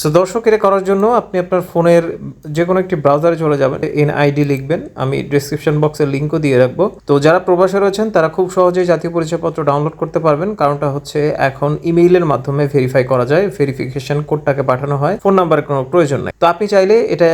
So দর্শক, এটা করার জন্য আপনি আপনার ফোনের যে কোনো একটি ব্রাউজারে চলে যাবেন এন আইডি লিখবেন, আমি ডিসক্রিপশন বক্সের লিঙ্কও দিয়ে রাখব। তো, যারা প্রবাসে রয়েছেন, তারা খুব সহজেই জাতীয় পরিচয়পত্র ডাউনলোড করতে পারবেন, কারণটা হচ্ছে এখন ইমেইলের মাধ্যমে ভেরিফাই করা যায় ভেরিফিকেশন কোডটাকে পাঠানো হয় ফোন নাম্বারের কোনো প্রয়োজন নেই। তো, আপনি চাইলে এটা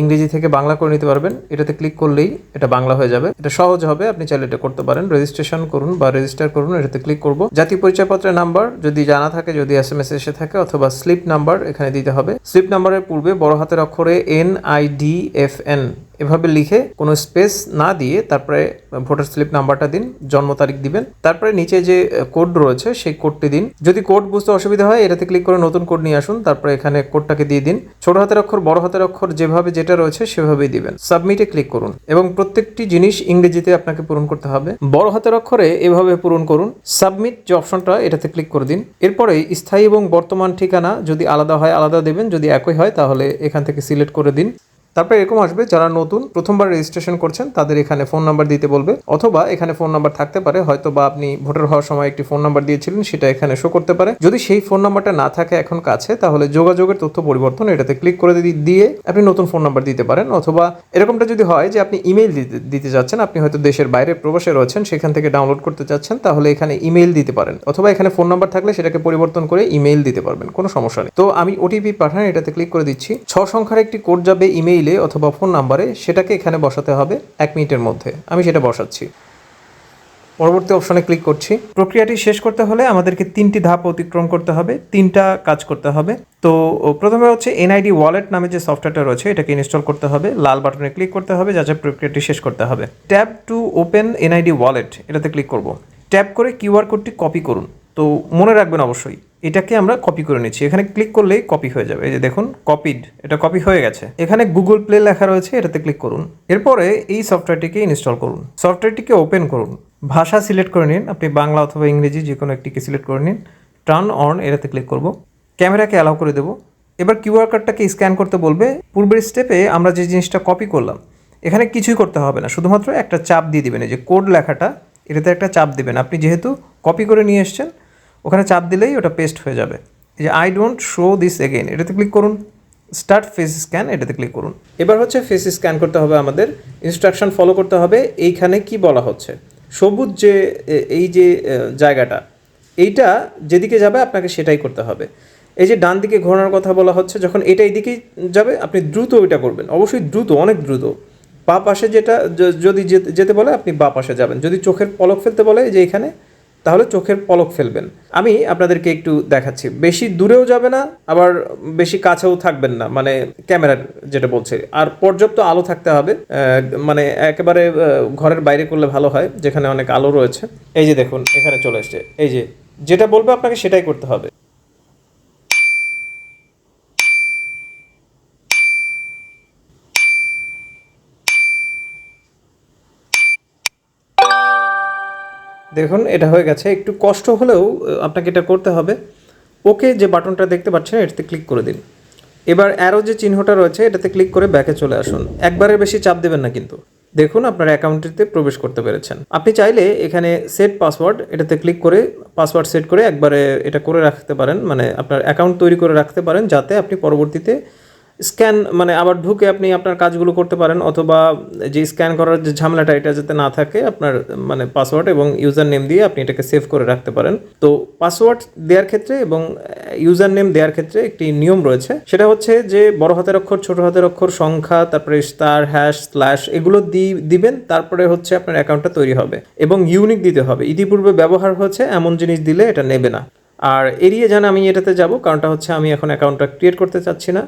ইংরেজি থেকে বাংলা করে নিতে পারবেন, এটাতে ক্লিক করলেই এটা বাংলা হয়ে যাবে। এটা সহজ হবে, আপনি চাইলে এটা করতে পারেন রেজিস্ট্রেশন করুন বা রেজিস্টার করুন, এটাতে ক্লিক করব। জাতীয় পরিচয়পত্রের নাম্বার যদি জানা থাকে, যদি এস এম এস এসে থাকে, অথবা স্লিপ নাম্বার এখানে দিতে হবে। স্লিপ নাম্বারের পূর্বে বড় হাতের অক্ষরে N I D F N এভাবে লিখে কোনো স্পেস না দিয়ে তারপরে ভোটার স্লিপ নাম্বারটা দিন, জন্ম তারিখ দিবেন। তারপরে নিচে যে কোড রয়েছে সেই কোডটি দিন। যদি কোড বুঝতে অসুবিধা হয়, এটাতে ক্লিক করে নতুন কোড নিয়ে আসুন। তারপরে এখানে কোডটাকে দিয়ে দিন। ছোট হাতের অক্ষর, বড় হাতের অক্ষর যেভাবে যেটা রয়েছে সেভাবেই দিবেন। সাবমিটে ক্লিক করুন এবং প্রত্যেকটি জিনিস ইংরেজিতে আপনাকে পূরণ করতে হবে। বড় হাতের অক্ষরে এভাবে পূরণ করুন। সাবমিট যে অপশনটা, এটাতে ক্লিক করে দিন। এরপরে স্থায়ী এবং বর্তমান ঠিকানা যদি আলাদা হয়, আলাদা দেবেন। যদি একই হয়, তাহলে এখান থেকে সিলেক্ট করে দিন। তারপরে এরকম আসবে, যারা নতুন, প্রথমবার রেজিস্ট্রেশন করছেন, তাদের এখানে ফোন নাম্বার দিতে বলবে, অথবা এখানে ফোন নাম্বার থাকতে পারে হয়তো বা আপনি ভোটার হওয়ার সময় একটি ফোন নাম্বার দিয়েছিলেন, সেটা এখানে শো করতে পারে। যদি সেই ফোন নাম্বারটা না থাকে এখন কাছে, তাহলে যোগাযোগের তথ্য পরিবর্তন এটাতে ক্লিক করে দিয়ে আপনি নতুন ফোন নাম্বার দিতে পারেন, অথবা এরকমটা যদি হয় যে আপনি ইমেল দিতে দিতে যাচ্ছেন, আপনি হয়তো দেশের বাইরে প্রবাসে রয়েছেন, সেখান থেকে ডাউনলোড করতে চাচ্ছেন, তাহলে এখানে ইমেল দিতে পারেন, অথবা এখানে ফোন নাম্বার থাকলে সেটাকে পরিবর্তন করে ইমেল দিতে পারবেন, কোনো সমস্যা নেই। তো আমি ওটিপি পাঠান, এটাতে ক্লিক করে দিচ্ছি। ছ সংখ্যার একটি কোড যাবে ইমেইলে অথবা ফোন নাম্বারে সেটাকে এখানে বসাতে হবে এক মিনিটের মধ্যে। আমি সেটা বসাচ্ছি। পরবর্তী অপশনে ক্লিক করছি। প্রক্রিয়াটি শেষ করতে হলে আমাদেরকে তিনটি ধাপ অতিক্রম করতে হবে, তিনটা কাজ করতে হবে। তো প্রথমে হচ্ছে এনআইডি ওয়ালেট নামে যে সফটওয়্যারটা রয়েছে, এটাকে ইনস্টল করতে হবে। লাল বাটনে ক্লিক করতে হবে যাতে প্রক্রিয়াটি শেষ করতে হবে। Tab to open NID wallet, এটাতে ক্লিক করব। ট্যাপ করে কিউআর কোডটি কপি করুন। তো, মনে রাখবেন অবশ্যই এটাকে আমরা কপি করে নিচ্ছি। এখানে ক্লিক করলেই কপি হয়ে যাবে। এই যে দেখুন কপিড এটা কপি হয়ে গেছে। এখানে গুগল প্লে লেখা রয়েছে, এটাতে ক্লিক করুন। এরপরে এই সফটওয়্যারটিকে ইনস্টল করুন। সফটওয়্যারটিকে ওপেন করুন। ভাষা সিলেক্ট করে নিন। আপনি বাংলা অথবা ইংরেজি যে কোনো একটিকে সিলেক্ট করে নিন। টার্ন অন এটাতে ক্লিক করব। ক্যামেরাকে অ্যালাউ করে দেবো। এবার কিউআর কোডটাকে স্ক্যান করতে বলবে। পূর্বের স্টেপে আমরা যে জিনিসটা কপি করলাম, এখানে কিছুই করতে হবে না। শুধুমাত্র একটা চাপ দিয়ে দিবেন। এই যে কোড লেখাটা, এটাতে একটা চাপ দেবেন। আপনি যেহেতু কপি করে নিয়ে এসছেন ওখানে চাপ দিলেই ওটা পেস্ট হয়ে যাবে। এই যে I don't show this again এটাতে ক্লিক করুন। স্টার্ট ফেস স্ক্যান এটাতে ক্লিক করুন। এবার হচ্ছে ফেস স্ক্যান করতে হবে আমাদের। ইনস্ট্রাকশন ফলো করতে হবে, এইখানে কি বলা হচ্ছে? সবুজ যে এই যে জায়গাটা, এইটা যেদিকে যাবে আপনাকে সেটাই করতে হবে। এই যে, ডান দিকে ঘোরানোর কথা বলা হচ্ছে, যখন এটা এইদিকেই যাবে, আপনি দ্রুত ওইটা করবেন। অবশ্যই দ্রুত, অনেক দ্রুত। বা পাশে যেটা যদি যেতে বলে, আপনি বা পাশে যাবেন। যদি চোখের পলক ফেলতে বলে যে এখানে তাহলে চোখের পলক ফেলবেন। আমি আপনাদেরকে একটু দেখাচ্ছি। বেশি দূরেও যাবে না, আবার বেশি কাছেও থাকবেন না মানে ক্যামেরার যেটা বলছে। আর পর্যাপ্ত আলো থাকতে হবে মানে একেবারে ঘরের বাইরে করলে ভালো হয়, যেখানে অনেক আলো রয়েছে। এই যে দেখুন, এখানে চলে এসছে। এই যে যেটা বলবে আপনাকে সেটাই করতে হবে। দেখুন, এটা হয়ে গেছে। একটু কষ্ট হলেও আপনাকে এটা করতে হবে। ওকে যে বাটনটা দেখতে পাচ্ছেন, এটাতে ক্লিক করে দিন। এবার অ্যারো যে চিহ্নটা রয়েছে, এটাতে ক্লিক করে ব্যাকে চলে আসুন। একবারের বেশি চাপ দেবেন না কিন্তু। দেখুন, আপনার অ্যাকাউন্টটিতে প্রবেশ করতে পেরেছেন। আপনি চাইলে এখানে সেট পাসওয়ার্ড এটাতে ক্লিক করে পাসওয়ার্ড সেট করে একবারে এটা করে রাখতে পারেন। মানে আপনার অ্যাকাউন্ট তৈরি করে রাখতে পারেন, যাতে আপনি পরবর্তীতে স্ক্যান মানে আবার ঢুকে আপনি আপনার কাজগুলো করতে পারেন, অথবা যে স্ক্যান করার যে ঝামেলাটা, এটা যাতে না থাকে আপনার মানে পাসওয়ার্ড এবং ইউজার নেম দিয়ে আপনি এটাকে সেভ করে রাখতে পারেন। তো পাসওয়ার্ড দেওয়ার ক্ষেত্রে এবং ইউজার নেম দেওয়ার ক্ষেত্রে একটি নিয়ম রয়েছে। সেটা হচ্ছে যে বড় হাতের অক্ষর, ছোট হাতের অক্ষর, সংখ্যা, তারপরে স্টার হ্যাশ স্ল্যাশ এগুলো দিবেন, তারপরে হচ্ছে আপনার অ্যাকাউন্টটা তৈরি হবে এবং ইউনিক দিতে হবে। ইতিপূর্বে ব্যবহার হচ্ছে এমন জিনিস দিলে এটা নেবে না। আর এড়িয়ে যান আমি এটাতে যাব, কারণটা হচ্ছে আমি এখন অ্যাকাউন্টটা ক্রিয়েট করতে চাচ্ছি না।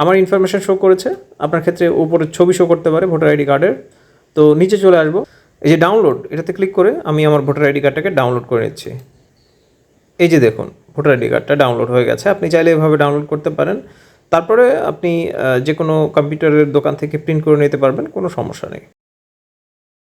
আমার ইনফরমেশান শো করেছে, আপনার ক্ষেত্রে উপরে ছবি শো করতে পারে ভোটার আইডি কার্ডের তো নিচে চলে আসব। এই যে ডাউনলোড এটাতে ক্লিক করে আমি আমার ভোটার আইডি কার্ডটাকে ডাউনলোড করে নিচ্ছি। এই যে দেখুন, ভোটার আইডি কার্ডটা ডাউনলোড হয়ে গেছে। আপনি চাইলে এভাবে ডাউনলোড করতে পারেন। তারপরে আপনি যে কোনো কম্পিউটারের দোকান থেকে প্রিন্ট করে নিতে পারবেন, কোনো সমস্যা নেই।